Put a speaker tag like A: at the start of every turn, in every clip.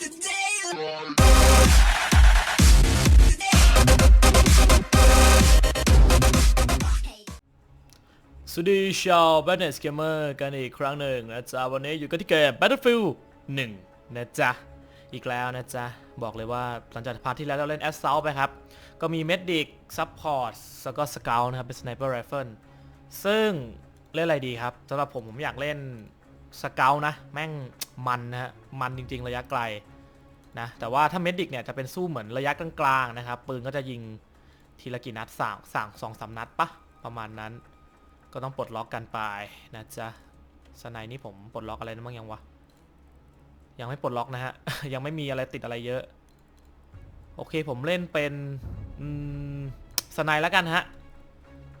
A: สวัสดีชาว b a t n e s Gamer กันอีกครั้งหนึ่งนะจ๊ะ วันนี้อยู่กันที่เกม Battlefield 1 นะจ๊ะ อีกแล้วนะจ๊ะ บอกเลยว่าหลังจากพาร์ทที่แล้วเราเล่น Assault ไปครับ ก็มี Medic Support แล้วก็ Scout นะครับ เป็น Sniper Rifle ซึ่งเล่นอะไรดีครับสำหรับผมผมอยากเล่น Scout นะ แม่ง มันนะฮะมันจริง ๆ ระยะไกลนะแต่ว่าถ้า Medic เนี่ยจะเป็นสู้เหมือนระยะกลางๆนะครับปืนก็จะยิงทีละกี่นัดสามสามสองสามนัดปะประมาณนั้น ก็ต้องปลดล็อกกันไปนะจ๊ะสไนนี่ผมปลดล็อกอะไรนะบ้างยังวะยังไม่ปลดล็อกนะฮะ ยังไม่มีอะไรติดอะไรเยอะ โอเคผมเล่นเป็นสไนแล้วกันฮะ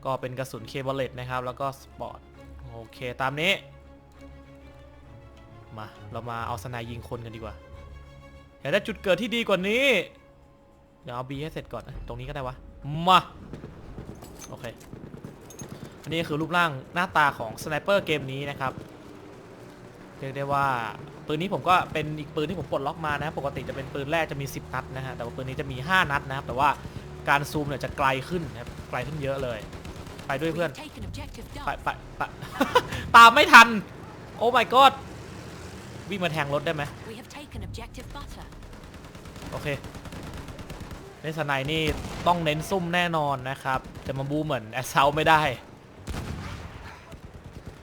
A: ก็เป็นกระสุนเคเบิลเลตนะครับ แล้วก็สปอร์ต โอเค ตามนี้ มา เรามาเอาสไนยิงคนกันดีกว่าอยากได้จุดเกิดที่ดีกว่านี้ เดี๋ยวเอาบีให้เสร็จก่อนนะตรงนี้ก็ได้วะ มา โอเค อันนี้คือรูปร่างหน้าตาของสไนเปอร์เกมนี้นะครับ เรียกได้ว่าปืนนี้ผมก็เป็นอีกปืนที่ผมปลดล็อกมานะครับปกติจะเป็นปืนแรกจะมี 10 นัดนะฮะ แต่ว่าปืนนี้จะมี 5 นัดนะครับ แต่ว่าการซูมเนี่ยจะไกลขึ้นนะครับ ไกลขึ้นเยอะเลย ไปด้วยเพื่อน
B: Taken objective
A: ไป
B: Duff.
A: ไปไปตามไม่ทัน โอ้ my god วิ่งมาแทงรถได้ไหม
B: We have taken objective Butter.
A: โอเคในสไนนี่ต้องเน้นซุ่มแน่นอนนะครับจะมาบูเหมือนแอสเซลไม่ได้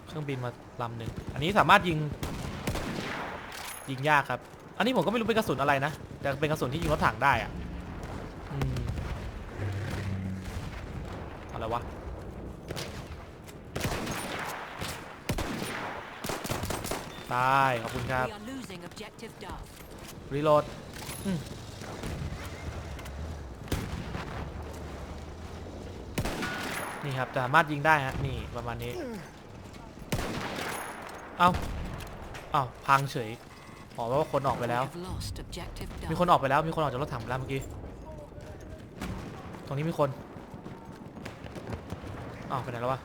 A: เครื่องบินมาลำหนึ่งอันนี้สามารถยิง ยิงยากครับ อันนี้ผมก็ไม่รู้เป็นกระสุนอะไรนะแต่เป็นกระสุนที่ยิงรถถังได้อะอืมอะไรวะ ตายขอบคุณครับ
B: We are losing objective Duff.
A: รีโหลดอืมนี่ครับสามารถยิงได้ฮะนี่ประมาณนี้ เอ้าเอ้าพังเฉยอ๋อแปลว่าคนออกไป
B: We
A: แล้ว
B: have lost objective
A: มี
B: Duff.
A: คนออกไปแล้วมีคนออกจากรถถังไปแล้วเมื่อกี้ตรงนี้มีคนอ้าวไปไหนแล้ววะ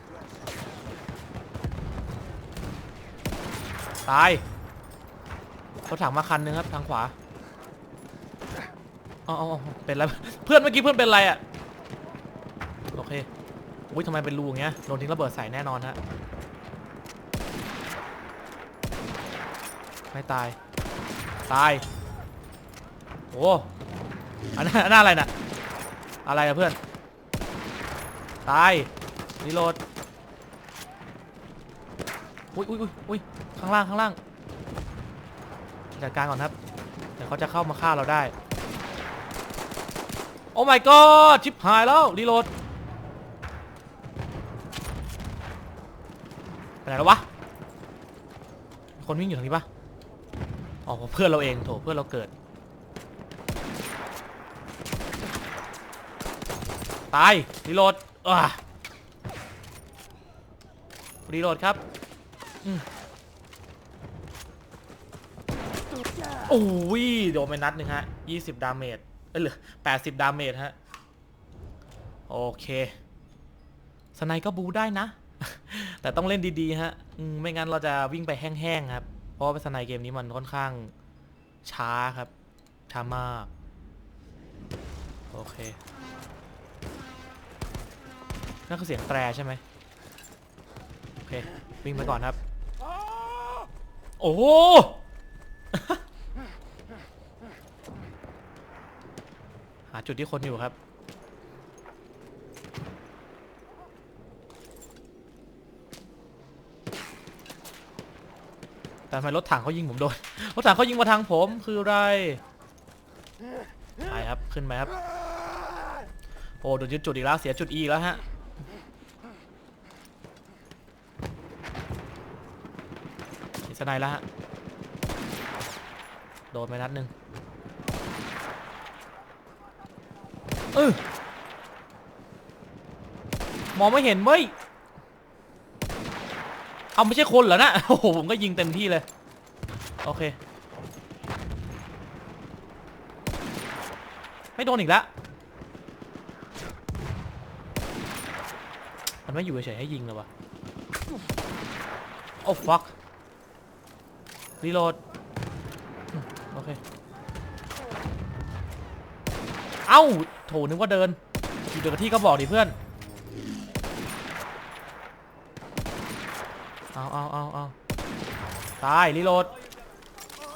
A: ตายรถถังมาคันนึงครับทางขวาอ๋อเป็นไรเพื่อนเมื่อกี้เพื่อนเป็นไรอะโอเคอุ้ยทำไมเป็นรูอย่างเงี้ยโดนทิ้งระเบิดใส่แน่นอนฮะไม่ตายตายโอ้อันนั้นอันนั้นอะไรน่ะอะไรอะเพื่อนตายรีโหลดอุ้ยอุ้ยอุ้ยอุ้ย ข้างล่างข้างล่างจัดการก่อนครับเดี๋ยวเขาจะเข้ามาฆ่าเราได้ โอ้ my god ชิบหายแล้วรีโหลดไปไหนแล้ววะคนวิ่งอยู่ทางนี้ปะอ๋อเพื่อนเราเองโถเพื่อนเราเกิด ตายรีโหลดอ่ารีโหลดครับอื โอ้ยโดนไปนัดหนึ่งฮะ20ดาเมจเอ้ยเหลือ80ดสิบดาเมจฮะ โอเค สไนก็บูได้นะ แต่ต้องเล่นดีๆฮะไม่งั้นเราจะวิ่งไปแห้งๆครับ เพราะว่าสไนเกมนี้มันค่อนข้างช้าครับ ช้ามาก โอเค นั่นคือเสียงแตรใช่ไหมโอเค วิ่งไปก่อนครับ โอ้ หาจุดที่คนอยู่ครับ แต่ทำไมรถถังเขายิงผมโดน รถถังเขายิงมาทางผมคืออะไรไปครับ ขึ้นไปครับ โอ้โดนยึดจุดอีกแล้ว เสียจุดอีกแล้วฮะอิสไนแล้วฮะ โดนไปนัดหนึ่งเออมองไม่เห็นเว้ย เอาไม่ใช่คนเหรอนะโอ้โห ผมก็ยิงเต็มที่เลย โอเค ไม่โดนอีกแล้วมันไม่อยู่เฉยให้ยิงเลยวะ โอ้ fuck รีโหลด เค เอ้าโถนึกว่าเดิน อยู่เดินกับที่ก็บอกดิเพื่อน เอาเอาเอาเอาตายรีโหลด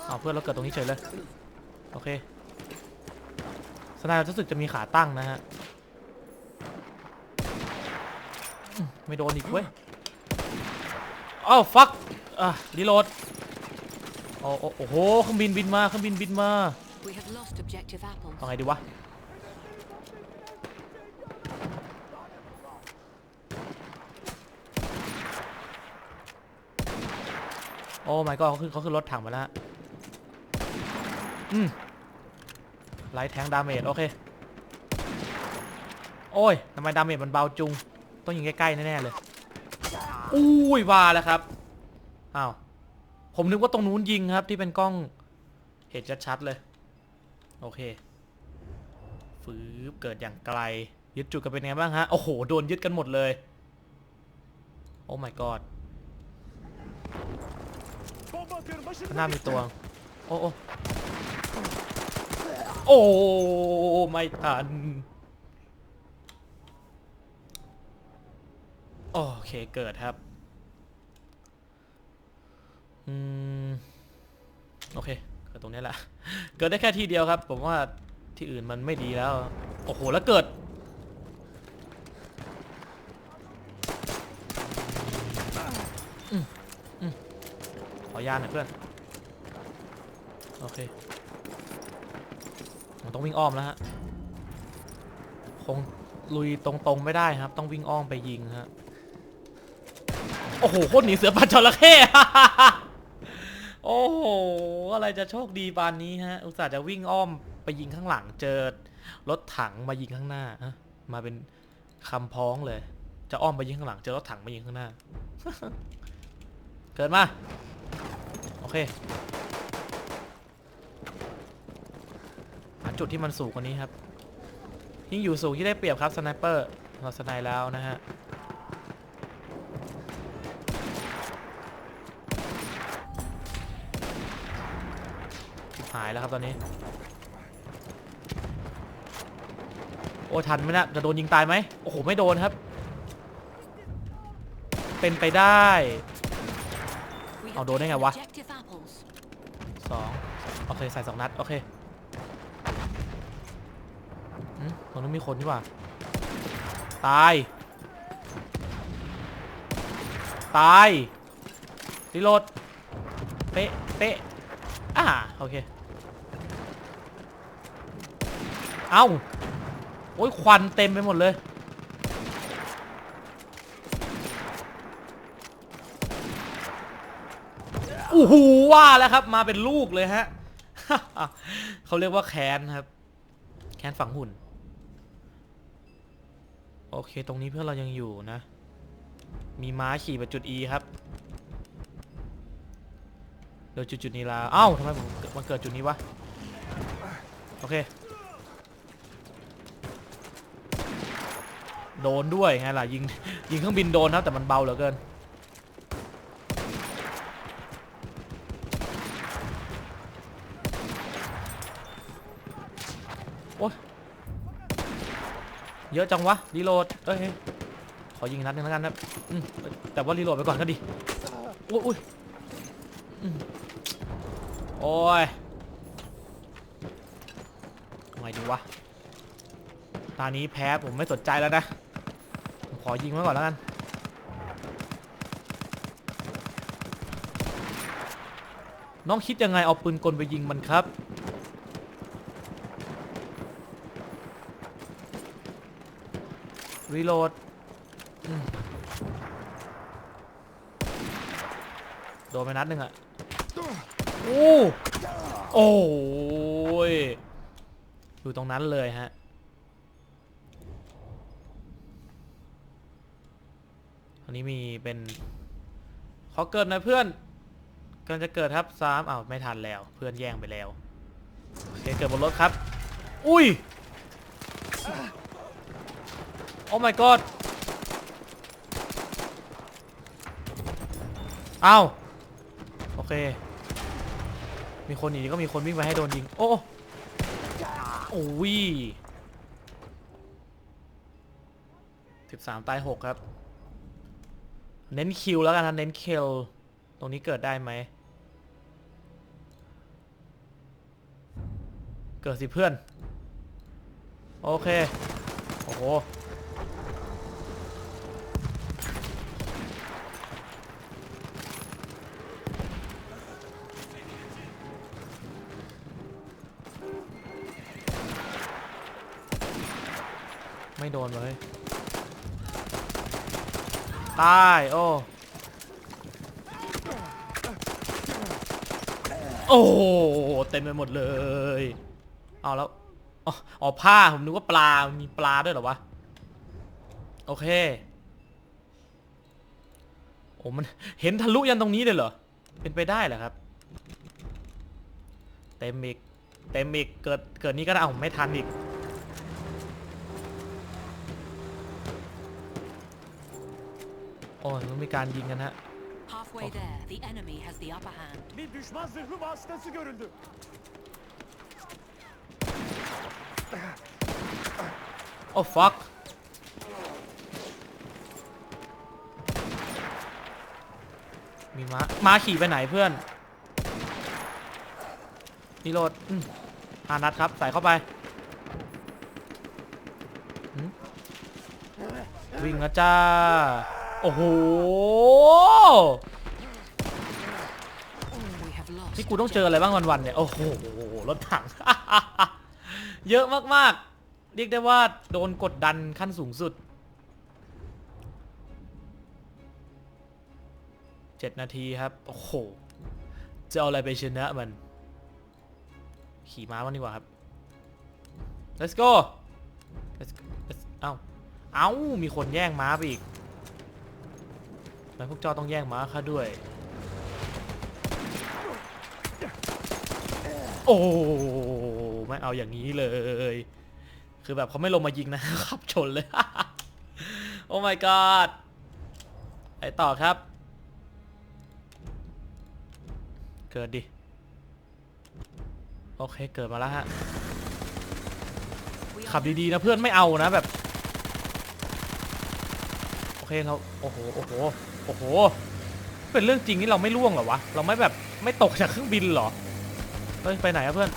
A: เอาเพื่อนเราเกิดตรงนี้เฉยเลย โอเคสนด์รู้สึกจะมีขาตั้งนะฮะ ไม่โดนอีกเว้ยอ้าวฟักอะรีโหลด อ้โอ้โอ้โหเครื่องบินบินมาเครื่องบินบินมา
B: We have lost objective apples.
A: เอาไงดีวะโอ้ my god เขาขึ้นเขาขึ้นรถถังมาแล้วฮะอืมไลท์แทงดาเมจโอเค โอ้ยทำไมดาเมจมันเบาจุง ต้องยิงใกล้ๆแน่ๆเลย อุ้ยว่าแล้วครับ อ้าว ผมนึกว่าตรงนู้นยิงครับที่เป็นกล้อง เห็นชัดๆเลย โอเคฟืบเกิดอย่างไกล ยึดจุดกันเป็นไงบ้างฮะ โอ้โห โดนยึดกันหมดเลย โอ้ my god ข้างหน้ามีตัว โอ้โอ้โอ้ไม่ทัน โอเคเกิดครับ อืม โอเค เกิดตรงนี้แหละ เกิดได้แค่ที่เดียวครับ ผมว่าที่อื่นมันไม่ดีแล้ว โอ้โห แล้วเกิดอืมอืมขอยานหน่อยเพื่อน โอเคผมต้องวิ่งอ้อมแล้วฮะ คงลุยตรงๆไม่ได้ครับ ต้องวิ่งอ้อมไปยิงฮะ โอ้โห โคตรหนีเสือปัดจระเข้ โอ้โห อะไรจะโชคดีปานนี้ฮะ อุตส่าห์จะวิ่งอ้อมไปยิงข้างหลังเจอรถถังมายิงข้างหน้าะมาเป็นคำพ้องเลย จะอ้อมไปยิงข้างหลังเจอรถถังมายิงข้างหน้า เกิดมา โอเคหาจุดที่มันสูงกว่านี้ครับ ยิ่งอยู่สูงที่ได้เปรียบครับสไนเปอร์เราสไนแล้วนะฮะ หายแล้วครับตอนนี้ โอ้ทันไหมนะจะโดนยิงตายไหมโอ้โหไม่โดนครับ เป็นไปได้
B: We
A: Ờ,
B: have
A: đồ đây
B: taken
A: ngày qua.
B: objective apples.
A: สองโอเคใส่สองนัดโอเคอืมตรงนู้นมีคนนี่หว่าตาย ตายรีโหลดเป๊ะเป๊ะอ่าโอเค เอ้า โอ้ยควันเต็มไปหมดเลย โอ้โหว่าแล้วครับ มาเป็นลูกเลยฮะ เขาเรียกว่าแคนครับ แคนฝังหุ่น โอเค ตรงนี้เพื่อนเรายังอยู่นะ มีม้าขี่ไปจุด E ครับเดี๋ยวจุดจุดนี้ล้วเอ้าทำไมผมมันเกิดจุดนี้วะ โอเค โดนด้วยไงล่ะยิงยิงเครื่องบินโดนครับแต่มันเบาเหลือเกินโอ้ยเยอะจังวะรีโหลดเอ้ยขอยิงนัดหนึงแล้วกันนะแต่ว่ารีโหลดไปก่อนก็ดีโอ้ยอุ้ยอืมโอ้ยทำไงดีวะตอนนี้แพ้ผมไม่สนใจแล้วนะ อยิงไว้ก่อนแล้วกัน น้องคิดยังไงเอาปืนกลไปยิงมันครับ รีโหลด โดนไปนัดหนึ่งอะโอ้โอ้ยอยู่ตรงนั้นเลยฮะ พอเกิดหนะเพื่อนกันจะเกิดครับสามอ้าวไม่ทันแล้ว เพื่อนแย่งไปแล้วโอเคเกิดบนรถครับ อุ้ยโอ้ my god อ้าวโอเค มีคนหนีก็มีคนวิ่งไปให้โดนยิง โอ้โอ้ยสิบสามตายหกครับ เน้นคิวแล้วกันนะเน้นคิวตรงนี้เกิดได้ไหม เกิดสิเพื่อน โอเค โอ้โห ไม่โดนเลย ตาย โอ้ โอ้โหเต็มไปหมดเลย เอาแล้วอ๋ออ๋อผ้า ผมนึกว่าปลา มีปลาด้วยเหรอวะ โอเค โอ้มันเห็นทะลุยันตรงนี้เลยเหรอ เป็นไปได้เหรอครับ เต็มอีก เต็มอีก เกิด เกิดนี้ก็ได้เอาไม่ทันอีก อ้ยมันมีการยิงกันฮะ
B: Halfway there, the enemy has the upper hand.
C: Bir düşman zırhlı vasıtası görüldü.
A: โอ้ fuck มีม้าม้าขี่ไปไหนเพื่อนนี่โหลดอืมอานัดครับ ใส่เข้าไปหืมวิ่งนะจ้าโอ้โห นี่กูต้องเจออะไรบ้างวันๆเนี่ย โอ้โห รถถัง เยอะมากๆ เรียกได้ว่าโดนกดดันขั้นสูงสุด เจ็ดนาทีครับ โอ้โห จะเอาอะไรไปชนะมัน ขี่ม้ามันดีกว่าครับ let's go let's let's เอ้า เอ้า มีคนแย่งม้าไปอีก ทำไมพวกเจ้าต้องแย่งม้าข้าด้วย โอ้ไม่เอาอย่างนี้เลย คือแบบเขาไม่ลงมายิงนะ ขับชนเลย โอ้ my god ไปต่อครับ เกิดดิ โอเค เกิดมาแล้วฮะ ขับดีๆนะเพื่อนไม่เอานะแบบ โอเคเรา โอ้โห โอ้โห โอ้โห เป็นเรื่องจริงนี่เราไม่ล่วงเหรอวะ เราไม่แบบไม่ตกจากเครื่องบินเหรอ เฮ้ย ไปไหนอะเพื่อน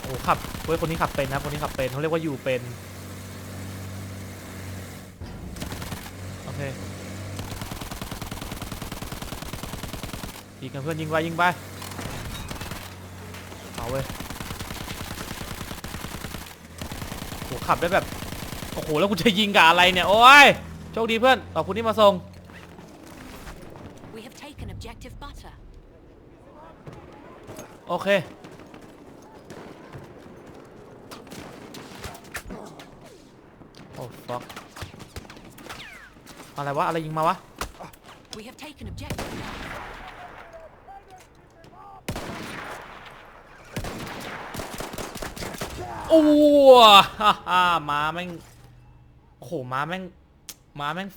A: โอ้ขับเว้ยคนนี้ขับเป็นนะคนนี้ขับเป็นเขาเรียกว่าอยู่เป็น โอเคยิงกันเพื่อนยิงไปยิงไปเอาเว้ยโอ้ขับได้แบบ โอ้โห แล้วกูจะยิงกับอะไรเนี่ย โอ้ย โชคดีเพื่อนขอบคุณที่มาส่ง
B: We have taken objective butter.
A: โอเค โอ้ fuck อะไรวะ อะไรยิงมาวะ
B: We have taken objective butter.
A: โอ้ฮ่าฮ่าม้าแม่งโอ้โหม้าแม่ง ม้าแม่ง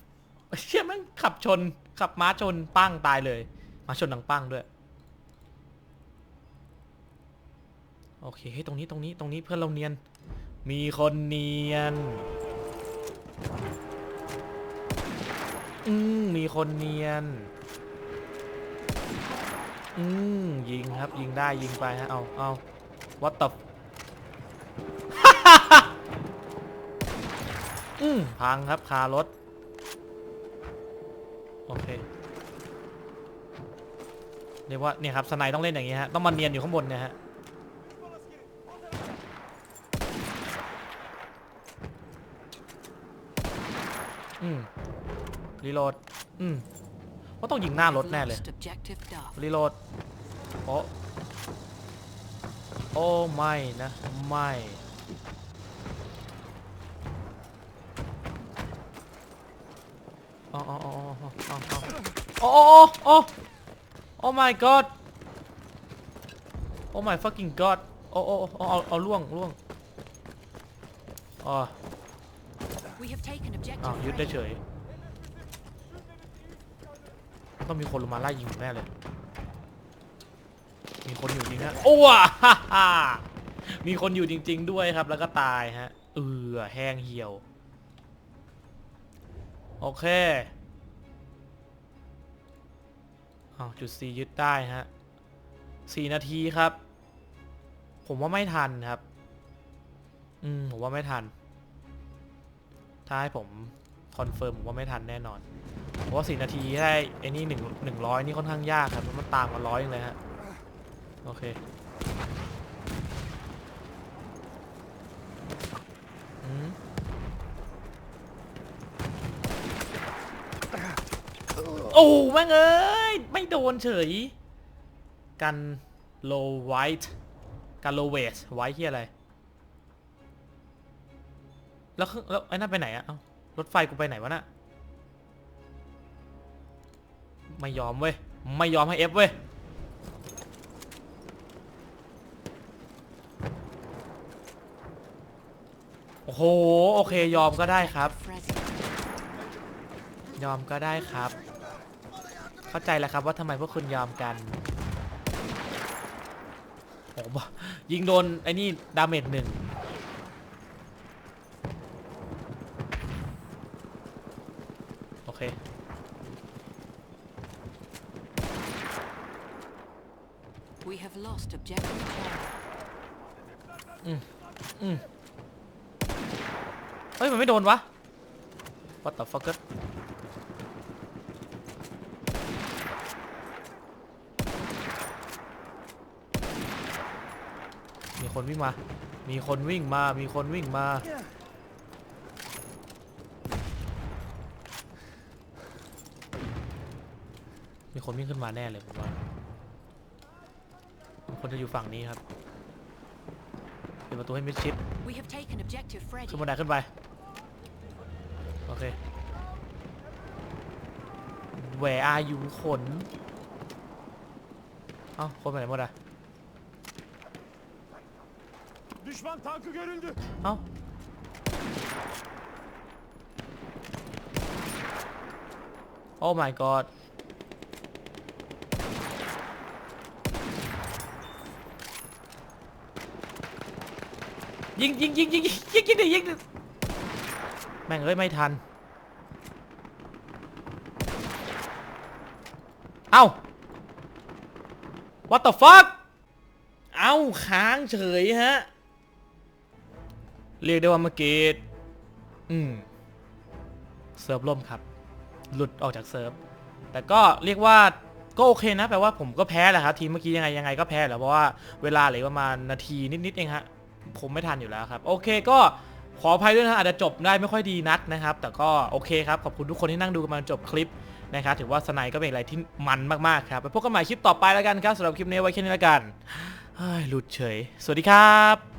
A: เชี่ยแม่งขับชน ขับม้าชนปั้งตายเลยม้าชนดังปั้งด้วย โอเคเฮ้ยตรงนี้ตรงนี้ตรงนี้เพื่อนเราเนียน มีคนเนียน อืมมีคนเนียน อืมยิงครับยิงได้ยิงไปฮะเอาเอา what the อืมพังครับคารถ โอเค เรียกว่าเนี่ยครับสไนด์ต้องเล่นอย่างงี้ฮะต้องมาเนียนอยู่ข้างบนเนี่ยฮะอืมรีโหลดอืมว่าต้องยิงหน้ารถ
B: We've
A: แน่เลย
B: lost objective Duff.
A: รีโหลดโอ้โอ้ไม่นะไม่อ๋ออ๋ออ๋ออ๋ออ๋ออ๋อ อ๋ออ๋อ oh my god oh my fucking god โอ้โอ้โอ้เอาเอาล่วงล่วงอ๋อ
B: We have taken
A: อ้าว
B: objective
A: ยึดได้
B: Freddy.
A: เฉย ต้องมีคนลงมาไล่ยิงผมแน่เลย มีคนอยู่จริงฮะ โอ้ว่ะฮ่าฮ่ามีคนอยู่จริง ๆ ด้วยครับ แล้วก็ตายฮะ เออแห้งเหี่ยว โอเค อาจุด C ยึดได้ฮะ4นาทีครับ ผมว่าไม่ทันครับ อืม ผมว่าไม่ทัน ถ้าให้ผมคอนเฟิร์มผมว่าไม่ทันแน่นอน เพราะว่าสี่นาทีได้ไอ้นี่หนึ่งหนึ่งร้อยนี่ค่อนข้างยากครับเพราะมันตามมาร้อยยังเลยฮะ โอเค อืมโอ้แม่งเอ้ย ไม่โดนเฉย กันโลไวท์กันโลเวสไวท์ที่อะไร แล้วคือแล้วไอ้นั่นไปไหนอะเอ้ารถไฟกูไปไหนวะน่ะไม่ยอมเว้ย ไม่ยอมให้เอฟเว้ย โอ้โห โอเคยอมก็ได้ครับ ยอมก็ได้ครับ เข้าใจแล้วครับว่าทำไมพวกคุณยอมกันโอ้บยิงโดน ไอ้นี่ดาเมจหนึ่งโอเค
B: We have lost objective Charlie.
A: เฮ้ย มันไม่โดนวะ What the fuck คนวิ่งมา มีคนวิ่งมา มีคนวิ่งมา มีคนวิ่งขึ้นมาแน่เลยผมว่ามีคนจะอยู่ฝั่งนี้ครับปิดประตูให้มิดชิด
B: We have taken objective Freddy.
A: ขึ้นบันไดขึ้นไป โอเค Where are you ขน เอ้า คนไปไหนหมดอะ
C: Düşman tankı görüldü.
A: เอ้าโอ้ my god ยิงยิงยิงยิงยิงยิงยิงดิยิงดิแม่งเอ้ยไม่ทันเอ้า what the fuck เอ้าค้างเฉยฮะ เรียกได้ว่าเมื่อกี้อืมเซิร์ฟล่มครับ หลุดออกจากเซิร์ฟ แต่ก็เรียกว่าก็โอเคนะ แปลว่าผมก็แพ้แหละครับ ทีมเมื่อกี้ยังไงยังไงก็แพ้แหละเพราะว่าเวลาเหลือประมาณนาทีนิดๆเองฮะผมไม่ทันอยู่แล้วครับ โอเคก็ขออภัยด้วยนะอาจจะจบได้ไม่ค่อยดีนักนะครับ แต่ก็โอเคครับขอบคุณทุกคนที่นั่งดูกันมาจบคลิปนะครับถือว่าสไนก็เป็นอะไรที่มันมากๆครับไปพบกันใหม่คลิปต่อไปแล้วกันครับสำหรับคลิปนี้ไว้แค่นี้แล้วกันหลุดเฉย สวัสดีครับ